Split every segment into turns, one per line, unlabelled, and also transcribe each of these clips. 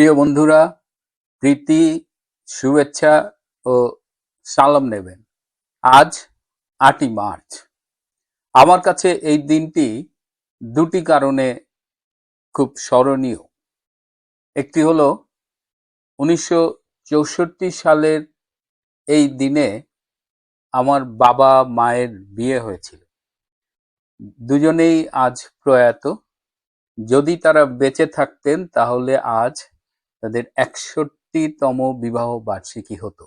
প্রিয় বন্ধুরা, প্রীতি, শুভেচ্ছা ও সালাম নেবেন। আজ আটই মার্চ। আমার কাছে এই দিনটি দুটি কারণে খুব স্মরণীয়। একটি হলো, উনিশশো চৌষট্টি সালের এই দিনে আমার বাবা মায়ের বিয়ে হয়েছিল। দুজনেই আজ প্রয়াত। যদি তারা বেঁচে থাকতেন, তাহলে আজ তাদের একষট্টিতম বিবাহ বার্ষিকী হতো।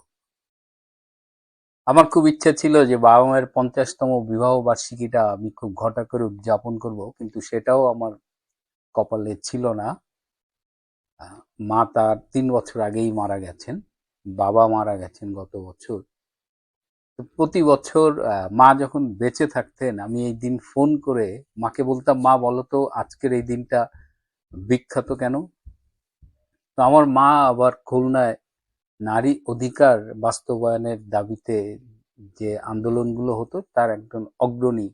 আমার খুব ইচ্ছা ছিল যে বাবা মায়ের পঞ্চাশতম বিবাহ বার্ষিকীটা আমি খুব ঘটা করে উদযাপন করব, কিন্তু সেটাও আমার কপালে ছিল না। মা তার তিন বছর আগেই মারা গেছেন, বাবা মারা গেছেন গত বছর। প্রতি বছর মা যখন বেঁচে থাকতেন, আমি এই দিন ফোন করে মাকে বলতাম, মা, বলো তো আজকের এই দিনটা বিখ্যাত কেন? তো আমার মা আবার খুলনায় নারী অধিকার বাস্তবায়নের দাবিতে যে আন্দোলনগুলো হতো তার একজন অগ্রণী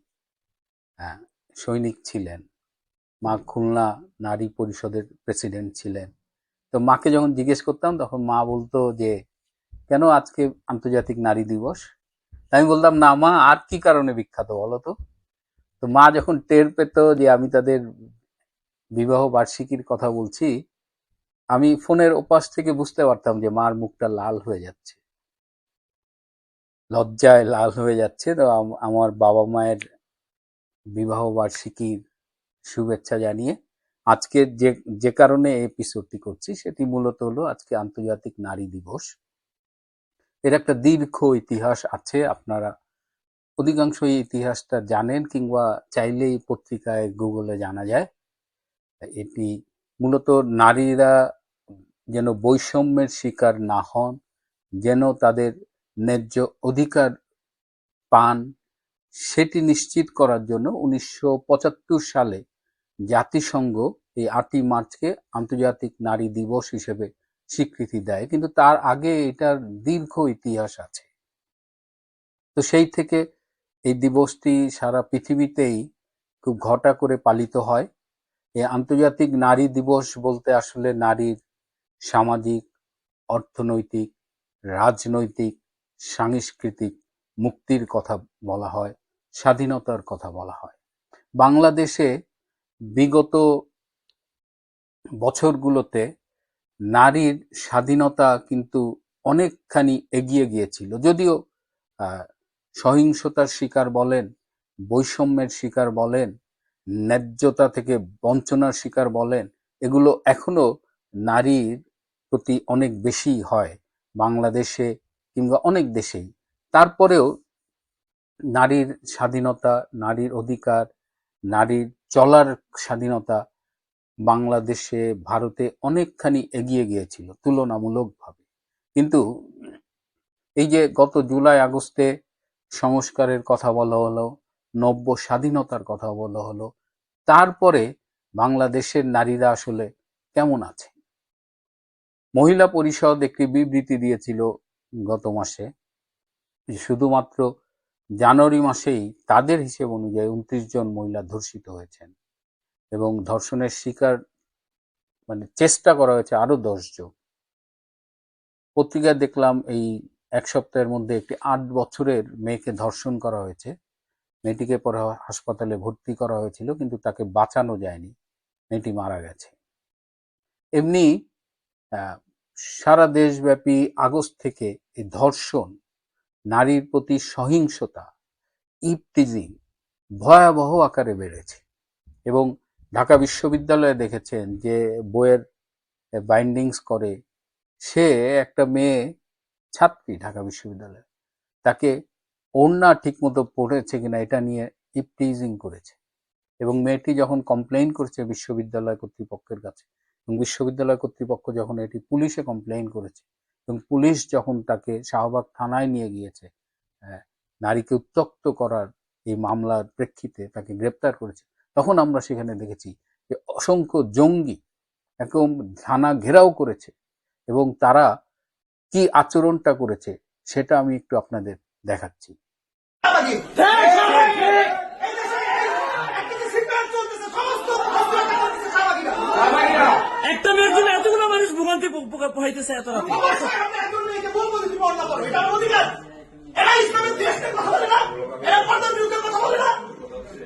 আহ, সৈনিক ছিলেন। মা খুলনা নারী পরিষদের প্রেসিডেন্ট ছিলেন। তো মাকে যখন জিজ্ঞেস করতাম তখন মা বলতো যে কেন আজকে আন্তর্জাতিক নারী দিবস? আমি বলতাম না মা আর কি কারণে বিখ্যাত বলো তো? তো মা যখন টের পেত যে আমি তাদের বিবাহ বার্ষিকীর কথা বলছি আমি ফোনের ওপাশ থেকে বুঝতে পারতাম যে মার মুখটা লাল হয়ে যাচ্ছে। লজ্জায় লাল হয়ে যাচ্ছে। তো আমার বাবা মায়ের বিবাহ বার্ষিকীর শুভেচ্ছা জানিয়ে আজকে যে যে কারণে এই এপিসোডটি করছি, সেটি মূলত হলো আজকে আন্তর্জাতিক নারী দিবস। এর একটা দীর্ঘ ইতিহাস আছে, আপনারা অধিকাংশ এই ইতিহাসটা জানেন কিংবা চাইলেই পত্রিকায়, গুগলে জানা যায়। এটি মূলত নারীরা যেন বৈষম্যের শিকার না হন, যেন তাদের ন্যায্য অধিকার পান, সেটি নিশ্চিত করার জন্য উনিশশো পঁচাত্তর সালে জাতিসংঘ এই আটই মার্চকে আন্তর্জাতিক নারী দিবস হিসেবে স্বীকৃতি দেয়, কিন্তু তার আগে এটার দীর্ঘ ইতিহাস আছে। তো সেই থেকে এই দিবসটি সারা পৃথিবীতেই খুব ঘটা করে পালিত হয়। এই আন্তর্জাতিক নারী দিবস বলতে আসলে নারীর সামাজিক, অর্থনৈতিক, রাজনৈতিক, সাংস্কৃতিক মুক্তির কথা বলা হয়, স্বাধীনতার কথা বলা হয়। বাংলাদেশে বিগত বছরগুলোতে নারীর স্বাধীনতা কিন্তু অনেকখানি এগিয়ে গিয়েছিল। যদিও সহিংসতার শিকার বলেন, বৈষম্যের শিকার বলেন, ন্যায্যতা থেকে বঞ্চনার শিকার বলেন, এগুলো এখনও নারীর প্রতি অনেক বেশি হয় বাংলাদেশে কিংবা অনেক দেশেই। তারপরেও নারীর স্বাধীনতা, নারীর অধিকার, নারীর চলার স্বাধীনতা বাংলাদেশে, ভারতে অনেকখানি এগিয়ে গিয়েছিল তুলনামূলকভাবে। কিন্তু এই যে গত জুলাই, আগস্টে সংস্কারের কথা বলা হলো, নব্য স্বাধীনতার কথা বলা হলো, তারপরে বাংলাদেশের নারীরা আসলে কেমন আছে? মহিলা পরিষদ একটি বিবৃতি দিয়েছিল গত মাসে শুধুমাত্র জানুয়ারি মাসেই তাদের হিসেব অনুযায়ী উনত্রিশ জন মহিলা ধর্ষিত হয়েছেন এবং ধর্ষণের শিকার মানে চেষ্টা করা হয়েছে আরও দশজন পত্রিকায় দেখলাম এই এক সপ্তাহের মধ্যে একটি আট বছরের মেয়েকে ধর্ষণ করা হয়েছে। মেয়েটিকে পরে হাসপাতালে ভর্তি করা হয়েছিল কিন্তু তাকে বাঁচানো যায়নি। মেয়েটি মারা গেছে। এমনি সারা দেশব্যাপী আগস্ট থেকে এই ধর্ষণ, নারীর প্রতি সহিংসতা ইপটিজিং ভয়াবহ আকারে বেড়েছে। এবং ঢাকা বিশ্ববিদ্যালয়ে দেখেছেন যে বইয়ের বাইন্ডিংস করে সে একটা মেয়ে ছাত্রী ঢাকা বিশ্ববিদ্যালয়ে। তাকে ওড়না ঠিকমতো পড়েছে কিনা এটা নিয়ে ইপটিজিং করেছে। এবং মেয়েটি যখন কমপ্লেইন করেছে বিশ্ববিদ্যালয় কর্তৃপক্ষের কাছে এবং বিশ্ববিদ্যালয় কর্তৃপক্ষ যখন এটি পুলিশে কমপ্লেইন করেছে এবং পুলিশ যখন তাকে শাহবাগ থানায় নিয়ে গিয়েছে নারীকে উত্তক্ত করার এই মামলার প্রেক্ষিতে তাকে গ্রেপ্তার করেছে, তখন আমরা সেখানে দেখেছি যে অসংখ্য জঙ্গি একদম থানা ঘেরাও করেছে এবং তারা কি আচরণটা করেছে সেটা আমি একটু আপনাদের দেখাচ্ছি।
একটা মেয়ের জন্য এতগুলো মানুষ ভোগান্তি পোহাইতেছে এত রাতে।
অন্য?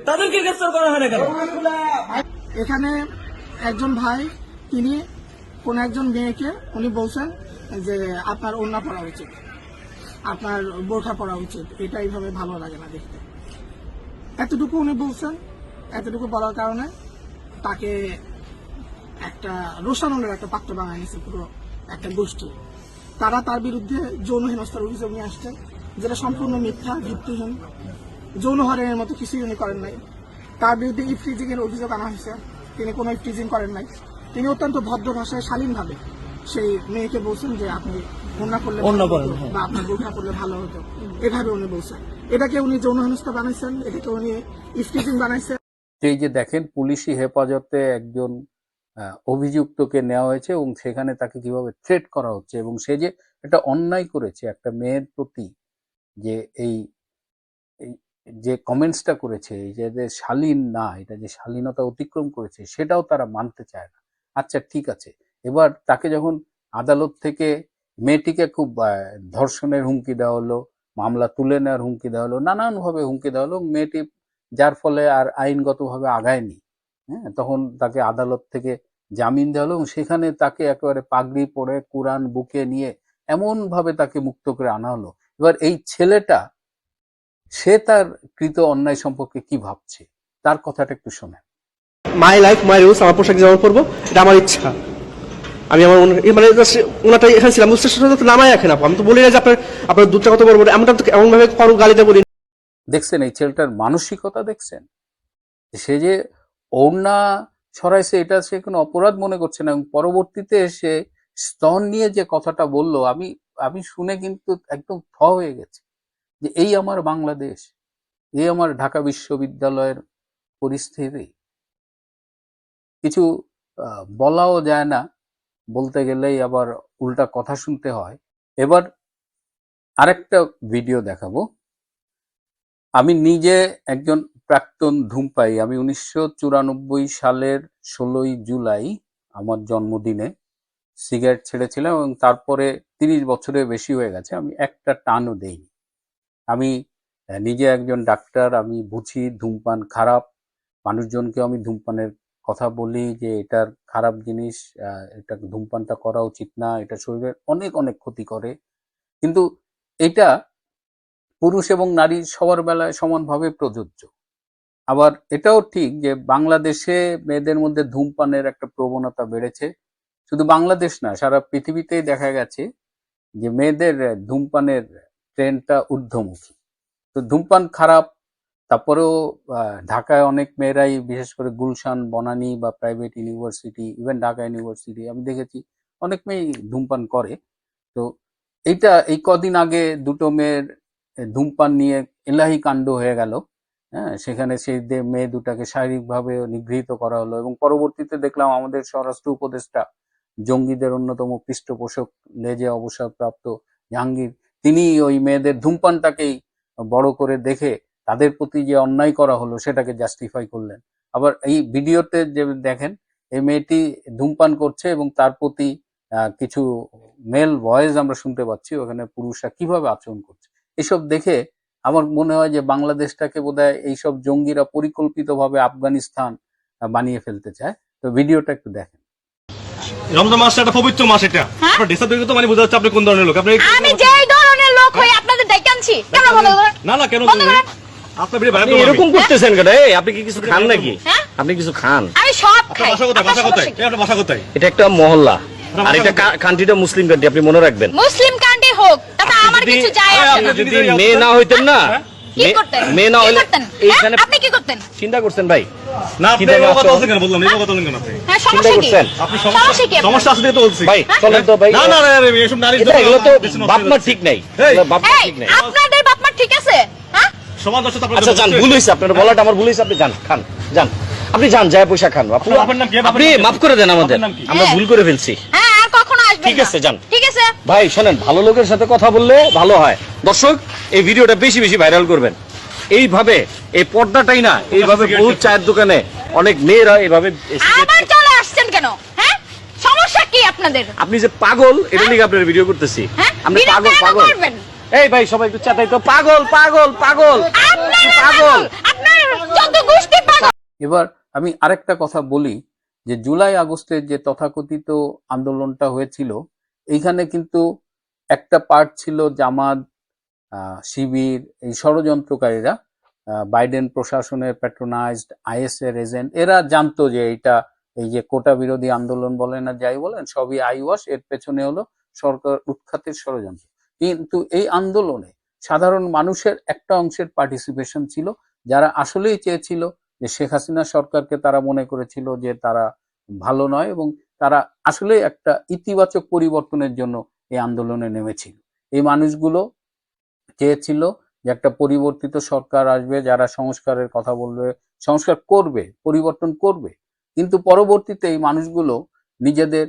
তাদেরকে গ্রেফতার করা হয় না কেন?
এখানে একজন ভাই তিনি কোন একজন মেয়েকে উনি বলছেন যে আপনার ওড়না পড়া উচিত আপনার বোরখা পরা উচিত এটা এইভাবে ভালো লাগে না দেখতে। এতটুকু উনি বলছেন এতটুকু বলার কারণে তাকে একটা রোশানলের একটা পাত্র বানায় নিয়েছে পুরো একটা গোষ্ঠী। তারা তার বিরুদ্ধে যৌন হেনস্থার অভিযোগ নিয়ে আসছে যেটা সম্পূর্ণ মিথ্যা ভিত্তিহীন। যৌন হরেনের মতো কিছুই উনি করেন নাই। তার বিরুদ্ধে ইফটিজিং এর অভিযোগ আনা হয়েছে। তিনি কোনো ইফটিজিং করেন নাই। তিনি অত্যন্ত ভদ্র ভাষায় শালীনভাবে সেই মেয়েকে বলছেন যে আপনি অন্য করলে
হ্যাঁ।
বা আপনার বোরখা করলে ভালো হতো। এভাবে উনি বলছেন। এটাকে উনি যৌন হেনস্থা বানাইছেন এটাকে উনি ইফটিজিং বানাইছেন।
এই যে দেখেন পুলিশি হেফাজতে একজন অভিযুক্তকে নেওয়া হয়েছে এবং সেখানে তাকে কীভাবে থ্রেট করা হচ্ছে এবং সে যে একটা অন্যায় করেছে, একটা মেয়ের প্রতি যে এই যে কমেন্টসটা করেছে যে যে শালীন না, এটা যে শালীনতা অতিক্রম করেছে, সেটাও তারা মানতে চায় না। আচ্ছা ঠিক আছে। এবার তাকে যখন আদালত থেকে মেয়েটিকে খুব ধর্ষণের হুমকি দেওয়া হলো, মামলা তুলে নেওয়ার হুমকি দেওয়া হলো, নানানভাবে হুমকি দেওয়া হলো মেয়েটি যার ফলে আর আইনগতভাবে আগায়নি। হ্যাঁ তখন তাকে আদালত থেকে জামিন দেওয়া হলো এবং সেখানে তাকে একেবারে পাগড়ি পরে কোরআন বুকে নিয়ে এমন ভাবে তাকে মুক্ত করে আনা হলো। এবার এই ছেলেটা সে তার কৃত অন্যায় সম্পর্কে কি ভাবছে? তার কথাটা একটু শোনেন।
মাই লাইফ মাই রুলস আমার পোশাক যেমন পরবো এটা আমার ইচ্ছা। আমি আমার মানে ওনারটা এখানে ছিলাম। তো নামাই রাখেন আপু আমি তো বলি না যে আপনার আপনার দুধটা কত বড় বড় এমনটা তো এমন ভাবে কারও গালিতে বলি
দেখছেন এই ছেলেটার মানসিকতা দেখছেন? সে যে ওড়না ছড়াইছে এটা সে কোনো অপরাধ মনে করছে না। এবং পরবর্তীতে সে স্তন নিয়ে যে কথাটা বলল, আমি আমি শুনে কিন্তু একদম থ হয়ে গেছে যে এই আমার বাংলাদেশ, এই আমার ঢাকা বিশ্ববিদ্যালয়ের পরিস্থিতি। কিছু বলাও যায় না, বলতে গেলেই আবার উল্টা কথা শুনতে হয়। এবার আরেকটা ভিডিও দেখাবো। আমি নিজে একজন প্রাক্তন ধূমপাই আমি উনিশশো চুরানব্বই সালের ষোলোই জুলাই আমার জন্মদিনে সিগারেট ছেড়েছিলাম এবং তারপরে তিরিশ বছরের বেশি হয়ে গেছে, আমি একটা টানও দেইনি। আমি নিজে একজন ডাক্তার, আমি বুঝি ধূমপান খারাপ। মানুষজনকে আমি ধূমপানের কথা বলি যে এটার খারাপ জিনিস এটা ধূমপানটা করা উচিত না, এটা শরীরের অনেক অনেক ক্ষতি করে। কিন্তু এটা পুরুষ এবং নারী সবার বেলায় সমানভাবে প্রযোজ্য। আবার এটাও ঠিক যে বাংলাদেশে মেয়েদের মধ্যে ধূমপানের একটা প্রবণতা বেড়েছে। শুধু বাংলাদেশ না, সারা পৃথিবীতেই দেখা গেছে যে মেয়েদের ধূমপানের ট্রেন্ডটা ঊর্ধ্বমুখী। তো ধূমপান খারাপ, তারপরেও ঢাকায় অনেক মেয়েরাই, বিশেষ করে গুলশান, বনানী বা private university, even Dhaka university, আমি দেখেছি অনেক মেয়েই ধূমপান করে। তো এইটা, এই কদিন আগে দুটো মেয়ের ধূমপান নিয়ে এলাহি কাণ্ড হয়ে গেল। হ্যাঁ সেখানে সেই মেয়ে দুটাকে শারীরিকভাবে নিগৃহীত করা হলো এবং পরবর্তীতে দেখলাম আমাদের স্বরাষ্ট্র উপদেষ্টা জঙ্গিদের অন্যতম পৃষ্ঠপোষক লেজে অবসরপ্রাপ্ত জাহাঙ্গীর, তিনি ওই মেয়েদের ধূমপানটাকেই বড় করে দেখে তাদের প্রতি যে অন্যায় করা হলো সেটাকে জাস্টিফাই করলেন। আবার এই ভিডিওতে যে দেখেন, এই মেয়েটি ধূমপান করছে এবং তার প্রতি কিছু মেল ভয়েস আমরা শুনতে পাচ্ছি, ওখানে পুরুষরা কীভাবে আচরণ করছে। এসব দেখে আমার মনে হয় যে বাংলাদেশটাকে বোধহয় এইসব জঙ্গিরা পরিকল্পিতভাবে আফগানিস্তান বানিয়ে ফেলতে চায়। তো ভিডিওটা একটু দেখেন।
রমজান মাসটা একটা পবিত্র মাস এটা। আপনার ডিসাব দেখে তো মানে বোঝা যাচ্ছে আপনি কোন ধরনের লোক? আপনি
আমি যেই ধরনের লোক হই আপনাদের দেখে আনছি। কেন বন্ধ করেন
না না কেন
বন্ধ করেন।
আপনি এরকম করতেছেন কেন? এই, আপনি কি কিছু খান নাকি?
হ্যাঁ?
আপনি কিছু খান?
আমি সব খাই।
বাসা কোথায়? বাসা কোথায়?
এটা একটা মহল্লা। আর এটা? কান্ট্রিটা মুসলিম কান্ট্রি আপনি মনে রাখবেন।
মুসলিম কান্ট্রি হোক তাতে আমার
যদি-
আপনি
যদি
যদি
মেয়ে না হইতেন না
করতেন?
মেয়ে না হইলে এইখানে
হ্যাঁ? আপনি কি করতেন?
চিন্তা করছেন ভাই?
না আপনি
চিন্তা
এই কথা বলছেন কেন? বললাম এই কথা বললেন কেন আপনি?
হ্যাঁ সমস্যা কি?
আপনি
সমস্যা কি
সমস্যা আছে তো বলছি?
ভাই চলেন তো ভাই।
না না না না, এসব নারী
এগুলো তো বাপ মা ঠিক নাই। বাপ মা ঠিক নাই।
আপনাদের বাপ মা ঠিক আছে? হ্যাঁ?
সমাজ দর্শক আপনার
আচ্ছা যান ভুল হয়েছে আপনার বলাটা আমার ভুল হয়েছে আপনি যান খান যান। আপনি যান যায় পয়সা খান। আপনি মাফ করে দেন আমাদের? আমরা ভুল করে ফেলছি।
হ্যাঁ
ঠিক আছে, যান।
ঠিক আছে।
ভাই শোনেন ভালো লোকের সাথে কথা বললে ভালো হয়। দর্শক এই ভিডিওটা বেশি বেশি ভাইরাল করবেন। এইভাবে এই পর্দাটাই না এইভাবে বহুত চায়ের দোকানে অনেক মেয়েরা এইভাবে
আবার চলে আসছেন কেন? হ্যাঁ? সমস্যা কি আপনাদের?
আপনি যে পাগল এটা নিয়ে আপনার ভিডিও করতেছি।
হ্যাঁ?
আপনি পাগল পাগল। এই ভাই সবাই একটু চাতাই তো। পাগল পাগল পাগল। পাগল।
আপনার যত গোষ্ঠী পাগল।
এবার আমি আরেকটা কথা বলি। যে জুলাই আগস্টের যে তথাকথিত আন্দোলনটা হয়েছিল, এইখানে কিন্তু একটা পার্ট ছিল জামাত শিবির, এই ষড়যন্ত্রকারীরা বাইডেন প্রশাসনের প্যাট্রোনাইজড আইএস এর এজেন্ট এরা জানতো যে এটা এই যে কোটা বিরোধী আন্দোলন বলেন আর যাই বলেন, সবই আইওয়াস, এর পেছনে হলো সরকার উৎখাতের ষড়যন্ত্র। কিন্তু এই আন্দোলনে সাধারণ মানুষের একটা অংশের পার্টিসিপেশন ছিল, যারা আসলেই চেয়েছিল যে শেখ হাসিনা সরকারকে তারা মনে করেছিল যে তারা ভালো নয় এবং তারা আসলে একটা ইতিবাচক পরিবর্তনের জন্য এই আন্দোলনে নেমেছিল। এই মানুষগুলো চেয়েছিল যে একটা পরিবর্তিত সরকার আসবে, যারা সংস্কারের কথা বলবে, সংস্কার করবে, পরিবর্তন করবে। কিন্তু পরবর্তীতে এই মানুষগুলো নিজেদের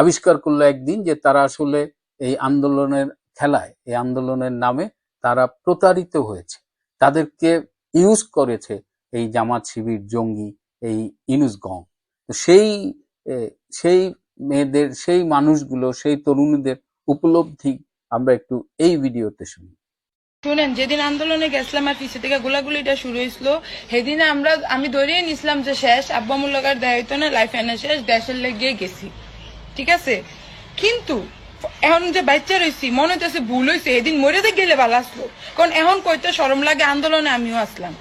আবিষ্কার করল একদিন যে তারা আসলে এই আন্দোলনের খেলায়, এই আন্দোলনের নামে তারা প্রতারিত হয়েছে। তাদেরকে ইউজ করেছে। এই জামাত শিবির, জঙ্গি, এই ইনুস গং। তো সেই সেই মেয়েদের, সেই মানুষগুলো, সেই তরুণীদের উপলব্ধি আমরা একটু এই ভিডিওতে শুনি।
শুনেন, যেদিন আন্দোলনে গেছিলাম আর পিছিয়ে থেকে গোলাগুলিটা শুরু হয়েছিল, সেদিনে আমরা, আমি ধরেই নিছিলাম যে শেষ, আব্বা মুল্লাকার দেয় হইতো না লাইফ এনে শেষ, দেশের লেগে গেছি। ঠিক আছে? কিন্তু এখন যে বাচ্চা রয়েছি, মনে হইতেছে ভুল হয়েছে এদিন মরে গেলে ভালো আসলো। কারণ এখন কইতে সরম লাগে, আন্দোলনে আমিও আসলাম।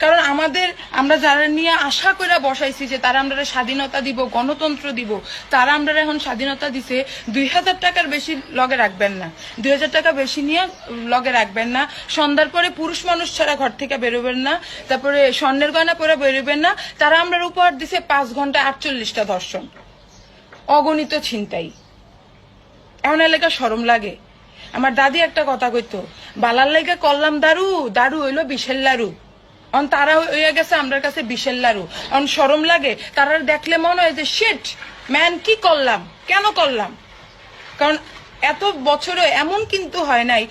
কারণ আমাদের, আমরা যারা নিয়ে আশা করে বসাইছি যে তারা আমরা স্বাধীনতা দিব, গণতন্ত্র দিব, তারা আমরা এখন স্বাধীনতা দিছে, দুই হাজার টাকার বেশি লগে রাখবেন না। দুই হাজার টাকা বেশি নিয়ে লগে রাখবেন না। সন্ধ্যার পরে পুরুষ মানুষ ছাড়া ঘর থেকে বেরোবেন না। তারপরে স্বর্ণের গয়না পরে বেরোবেন না। তারা আমরা উপহার দিছে পাঁচ ঘণ্টা আটচল্লিশটা ধর্ষণ। অগণিত ছিনতাই। এমন এলাকা সরম লাগে। আমার দাদি একটা কথা কইতো, বালার লেগে করলাম দারু দারু হইল বিশের লারু। অন তারা হয়ে গেছে আমার কাছে বিশের লারু অন সরম লাগে, তারা দেখলে মনে হয় যে, শিট, ম্যান, কি করলাম? কেন করলাম? কারণ এত বছরে এমন কিন্তু হয় নাই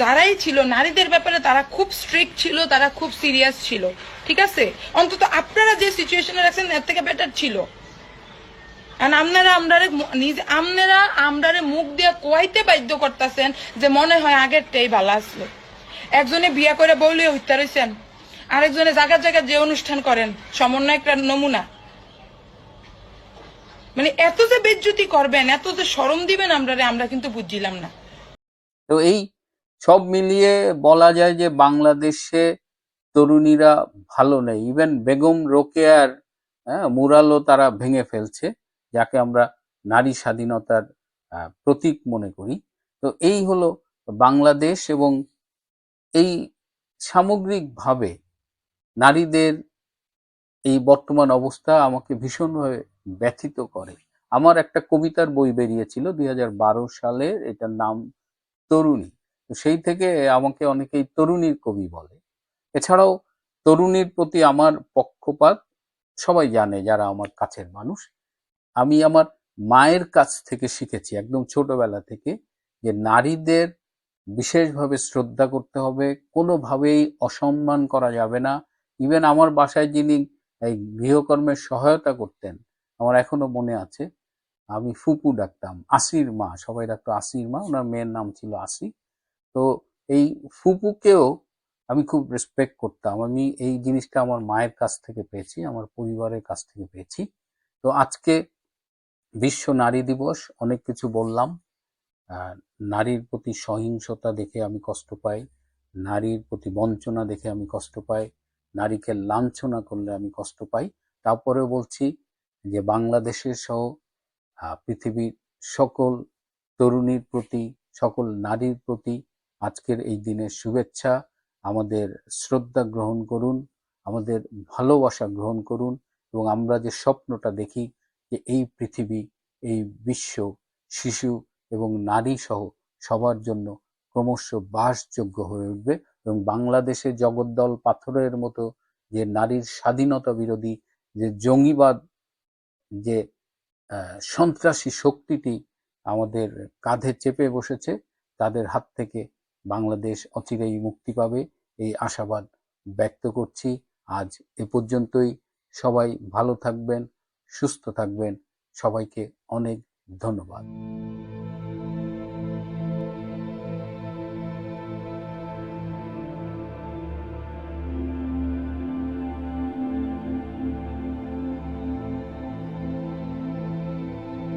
যারাই ছিল, নারীদের ব্যাপারে তারা খুব স্ট্রিক্ট ছিল, তারা খুব সিরিয়াস ছিল। ঠিক আছে? অন্তত আপনারা যে সিচুয়েশনে রাখছেন, এর থেকে বেটার ছিল। আপনারা আমরারে নিজে, আপনারা আমরারে মুখ দিয়ে কোয়াইতে বাধ্য করতেছেন যে, মনে হয় আগেরটাই ভালো আসলো। একজনে বিয়া করে বউলে হইতে রয়েছেন আরেকজনে জায়গা জায়গায় যে অনুষ্ঠান করেন সমন্বয় একটা নমুনা। মানে এত যে বেজ্জুতি করবেন এত যে সরম দিবেন আমরারে আমরা কিন্তু বুঝছিলাম না।
তো এই সব মিলিয়ে বলা যায় যে বাংলাদেশে তরুণীরা ভালো নেই। ইভেন বেগম রোকেয়ার হ্যাঁ, মুরালও তারা ভেঙে ফেলছে যাকে আমরা নারী স্বাধীনতার প্রতীক মনে করি। তো এই হলো বাংলাদেশ এবং এই সামগ্রিকভাবে নারীদের এই বর্তমান অবস্থা আমাকে ভীষণভাবে ব্যথিত করে। আমার একটা কবিতার বই বেরিয়েছিল দুই সালে এটার নাম তরুণী। তো সেই থেকে আমাকে অনেকেই তরুণীর কবি বলে। এছাড়াও তরুণীর প্রতি আমার পক্ষপাত সবাই জানে যারা আমার কাছের মানুষ। আমি আমার মায়ের কাছ থেকে শিখেছি একদম ছোটবেলা থেকে যে নারীদের বিশেষভাবে শ্রদ্ধা করতে হবে, কোনোভাবেই অসম্মান করা যাবে না। ইভেন আমার বাসায় যিনি এই গৃহকর্মের সহায়তা করতেন, আমার এখনও মনে আছে, আমি ফুপু ডাকতাম, আসির মা, সবাই ডাকতো আসির মা, ওনার মেয়ের নাম ছিল আসি। তো এই ফুপুকেও আমি খুব রেসপেক্ট করতাম, আমি এই জিনিসটা আমার মায়ের কাছ থেকে পেয়েছি, আমার পরিবারের কাছ থেকে পেয়েছি। তো আজকে বিশ্ব নারী দিবস, অনেক কিছু বললাম নারীর প্রতি সহিংসতা দেখে আমি কষ্ট পাই, নারীর প্রতি বঞ্চনা দেখে আমি কষ্ট পাই নারীকে লাঞ্ছনা করলে আমি কষ্ট পাই। তারপরেও বলছি যে বাংলাদেশের সহ পৃথিবীর সকল তরুণীর প্রতি, সকল নারীর প্রতি আজকের এই দিনের শুভেচ্ছা। আমাদের শ্রদ্ধা গ্রহণ করুন, আমাদের ভালোবাসা গ্রহণ করুন এবং আমরা যে স্বপ্নটা দেখি যে, এই পৃথিবী, এই বিশ্ব শিশু এবং নারী সহ সবার জন্য ক্রমশ বাসযোগ্য হয়ে উঠবে। এবং বাংলাদেশে জগদ্দল পাথরের মতো যে নারীর স্বাধীনতা বিরোধী যে জঙ্গিবাদ, যে সন্ত্রাসী শক্তিটি আমাদের কাঁধে চেপে বসেছে, তাদের হাত থেকে বাংলাদেশ অচিরেই মুক্তি পাবে এই আশাবাদ ব্যক্ত করছি। আজ এ পর্যন্তই। সবাই ভালো থাকবেন, সুস্থ থাকবেন। সবাইকে অনেক ধন্যবাদ।